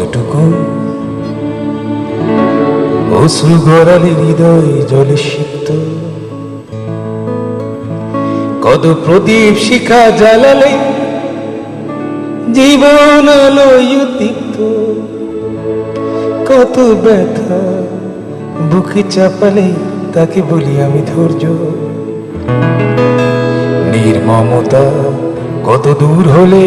কতটুকু? অশ্রু গড়ালে হৃদয় জলে সিক্ত। কত প্রদীপ শিখা জ্বালালে জীবন আলো উদ্দীপ্ত। কত ব্যথা বুকে চাপালে তাকে বলি আমি ধৈর্য। নির্মমতা কত দূর হলে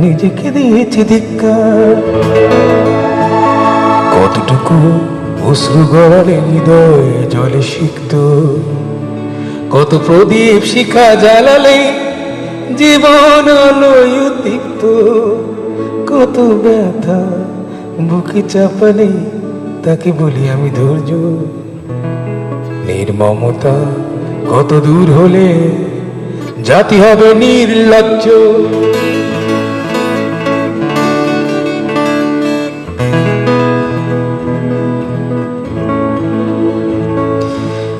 নিজেকে দিয়েছি ধিক্কার। কতটুকু অশ্রু গড়ালে হৃদয় জলে সিক্ত। কত প্রদীপ শিখা জ্বালালে জীবন আলোয় কত ব্যথা বুকে চাপালে তাকে বলি আমি ধৈর্য। নির্মমতা কত দূর হলে জাতি হবে নির্লজ্জ।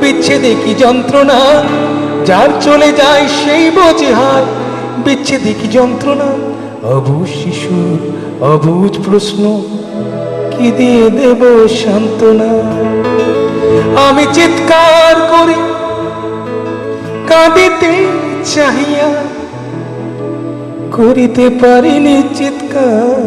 বিচ্ছেদে কি যন্ত্রণা? যার চলে যায় সেই বোঝে হায় বিচ্ছেদে কি যন্ত্রণা? অবুজ শিশুর অবুজ প্রশ্ন। কি দিয়ে দেব সান্ত্বনা? আমি চিৎকার করি, কাঁদিতে চাহিয়া, করিতে পারিনি চিৎকার।